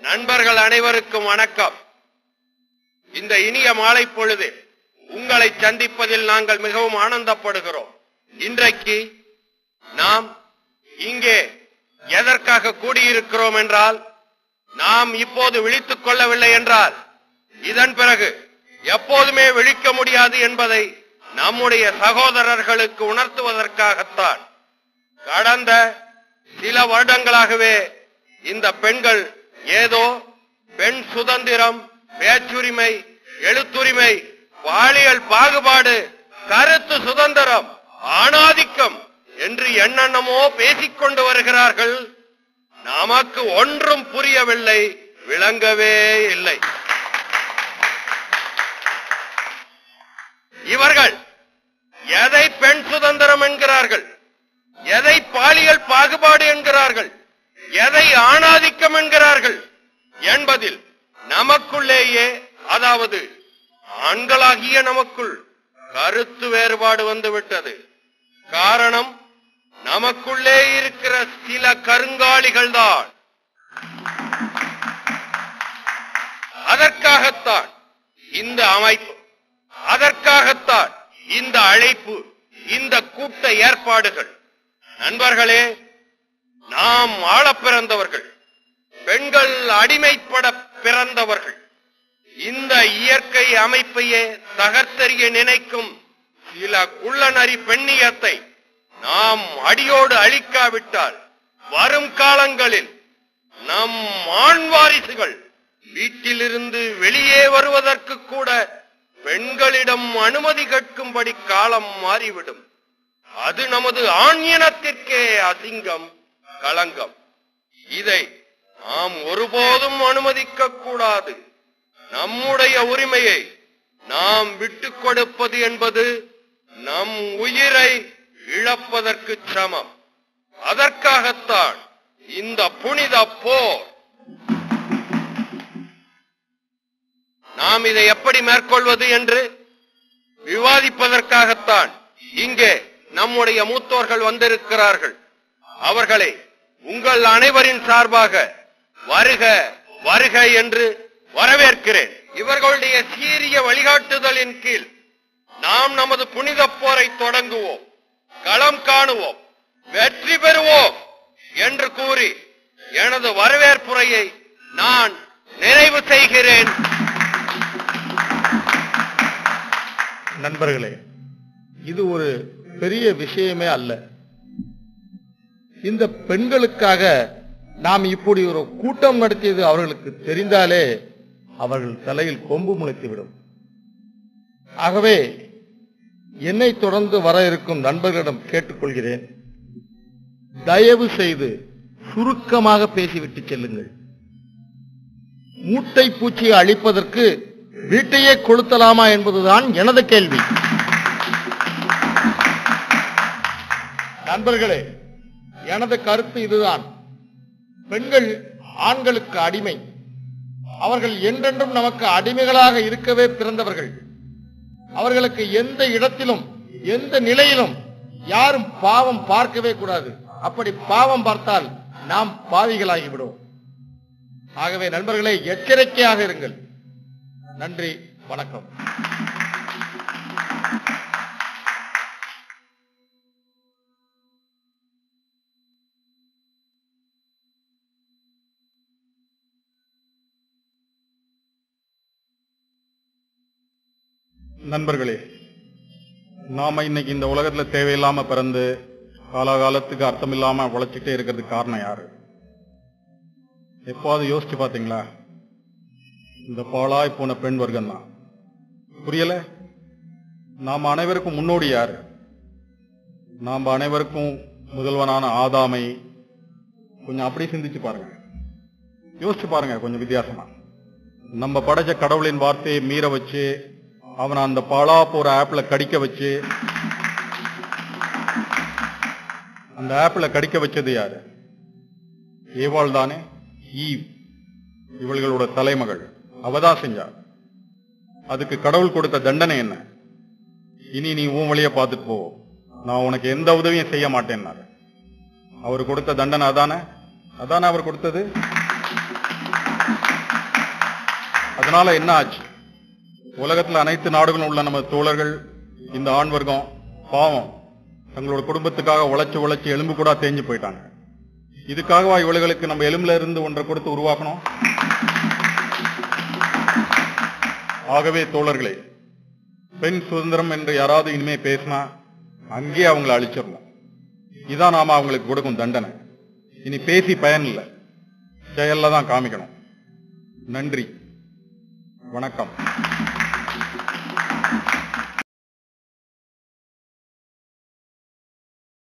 நண்பர்கள் அனைவருக்கும் வணக்கம். இந்த இனிய மாலை பொழுது உங்களை சந்திப்பதில் நாங்கள் மிகவும் ஆனந்தப்படுகிறோம். இன்றைக்கு நாம் இங்கே எதற்காக கூடியிருக்கிறோம் என்றால் நாம் இப்போது விழித்துக் கொள்ளவில்லை என்றால் இதன் பிறகு எப்போதுமே விழிக்க முடியாது என்பதை நம்முடைய சகோதரர்களுக்கு உணர்த்துவதற்காகத்தான். கடந்த சில வருடங்களாகவே இந்த பெண்கள் ஏதோ பெண் சுதந்திரம் பேச்சுரிமை எழுத்துரிமை பாலியல் பாகுபாடு கருத்து சுதந்திரம் ஆணாதிக்கம் என்று என்னென்னமோ பேசிக் கொண்டு வருகிறார்கள். நமக்கு ஒன்றும் புரியவில்லை விளங்கவே இல்லை. இவர்கள் எதை பெண் சுதந்திரம் என்கிறார்கள்? எதை பாலியல் பாகுபாடு என்கிறார்கள்? எதை ஆணாதிக்கம் என்கிறார்கள் என்பதில் நமக்குள்ளேயே அதாவது ஆண்களாகிய நமக்குள் கருத்து வேறுபாடு வந்துவிட்டது. காரணம் நமக்குள்ளே இருக்கிற சில கருங்காலிகள் தான் அதற்காகத்தான் இந்த அமைப்பு அதற்காகத்தான் இந்த அழைப்பு இந்த கூட்ட ஏற்பாடுகள். நண்பர்களே நாம் ஆள பிறந்தவர்கள் பெண்கள் அடிமைப்பட பிறந்தவர்கள். இந்த இயற்கை அமைப்பையே தகர்த்தறிய நினைக்கும் சில குள்ளநரி பெண்ணியத்தை நாம் அடியோடு அழிக்காவிட்டால் வரும் காலங்களில் நம் ஆண் வாரிசுகள் வீட்டிலிருந்து வெளியே வருவதற்கு கூட பெண்களிடம் அனுமதி கேட்கும்படி காலம் மாறிவிடும். அது நமது ஆண் இனத்திற்கே அசிங்கம். களங்கம். இதை நாம் ஒருபோதும் அனுமதிக்க கூடாது. நம்முடைய உரிமையை நாம் விட்டுக் கொடுப்பது என்பது நம் உயிரை இழப்பதற்கு சமம். அதற்காகத்தான் இந்த புனித போர். நாம் இதை எப்படி மேற்கொள்வது என்று விவாதிப்பதற்காகத்தான் இங்கே நம்முடைய மூத்தோர்கள் வந்திருக்கிறார்கள். அவர்களை உங்கள் அனைவரின் சார்பாக வருக வருக என்று வரவேற்கிறேன். இவர்களுடைய சீரிய வழிகாட்டுதலின் கீழ் நாம் நமது புனித போரை தொடங்குவோம் களம் காணுவோம் வெற்றி பெறுவோம் என்று கூறி எனது வரவேற்புரையை நான் நிறைவு செய்கிறேன். நண்பர்களே இது ஒரு பெரிய விஷயமே அல்ல. இந்த பெண்களுக்காக நாம் இப்படி ஒரு கூட்டம் நடத்தியது அவர்களுக்கு தெரிந்தாலே அவர்கள் தலையில் கொம்பு முளைத்துவிடும். ஆகவே என்னை தொடர்ந்து வர இருக்கும் நண்பர்களிடம் கேட்டுக்கொள்கிறேன். தயவு செய்து சுருக்கமாக பேசிவிட்டு செல்லுங்கள். மூட்டை பூச்சியை அழிப்பதற்கு வீட்டையே கொளுத்தலாமா என்பதுதான் எனது கேள்வி. நண்பர்களே எனது கருத்து இதுதான். பெண்கள் ஆண்களுக்கு அடிமை. அவர்கள் என்றென்றும் நமக்கு அடிமைகளாக இருக்கவே பிறந்தவர்கள். அவர்களுக்கு எந்த இடத்திலும் எந்த நிலையிலும் யாரும் பாவம் பார்க்கவே கூடாது. அப்படி பாவம் பார்த்தால் நாம் பாவிகளாகிவிடுவோம். ஆகவே நண்பர்களே எச்சரிக்கையாக இருங்கள். நன்றி வணக்கம். நண்பர்களே நாம இன்னைக்கு இந்த உலகத்துல தேவையில்லாம பிறந்து காலாகாலத்துக்கு அர்த்தம் இல்லாம உழைச்சிட்டே இருக்கிறதுக்கு காரணம் யாரு? எப்போது யோசிச்சு பாத்தீங்களா இந்த பாழாய் போன பெண் வர்க்கம் தான் புரியல? நாம் அனைவருக்கும் முன்னோடி யாரு? நாம் அனைவருக்கும் முதல்வனான ஆதாமை கொஞ்சம் அப்படி சிந்திச்சு பாருங்க. யோசிச்சு பாருங்க கொஞ்சம் வித்தியாசமா. நம்ம படைச்ச கடவுளின் வார்த்தையை மீற வச்சு அவனை அந்த பாலா போற ஆப்ல கடிக்க வச்சு அந்த ஆப்ல கடிக்க வச்சது யாரு? ஏவாள் தானே? ஈவ் இவள்களோட தலைமகள். அவதான் செஞ்சா அதுக்கு கடவுள் கொடுத்த தண்டனை என்ன? இனி நீ உன் வழிய பார்த்துட்டு போ. நான் உனக்கு எந்த உதவியும் செய்ய மாட்டேன்னாரு. அவர் கொடுத்த தண்டனை அதானே? அதானே அவர் கொடுத்தது? அதனால என்ன ஆச்சு? உலகத்தில் அனைத்து நாடுகளும் உள்ள நம்ம தோழர்கள் இந்த ஆண் வர்க்கம் பாவம். தங்களோட குடும்பத்துக்காக உழைச்சி உழைச்சி எலும்பு கூட தேஞ்சு போயிட்டாங்க. இதுக்காகவா இவளுகளுக்கு நம்ம எலும்புல இருந்து ஒன்றை கொடுத்து உருவாக்கணும்? ஆகவே தோழர்களே பெண் சுதந்திரம் என்று யாராவது இனிமே பேசினா அங்கே அவங்களை அழிச்சிடணும். இதான் நாம அவங்களுக்கு கொடுக்கும் தண்டனை. இனி பேசி பயன் இல்லை. செயல்ல தான் காமிக்கணும். நன்றி. வணக்கம்.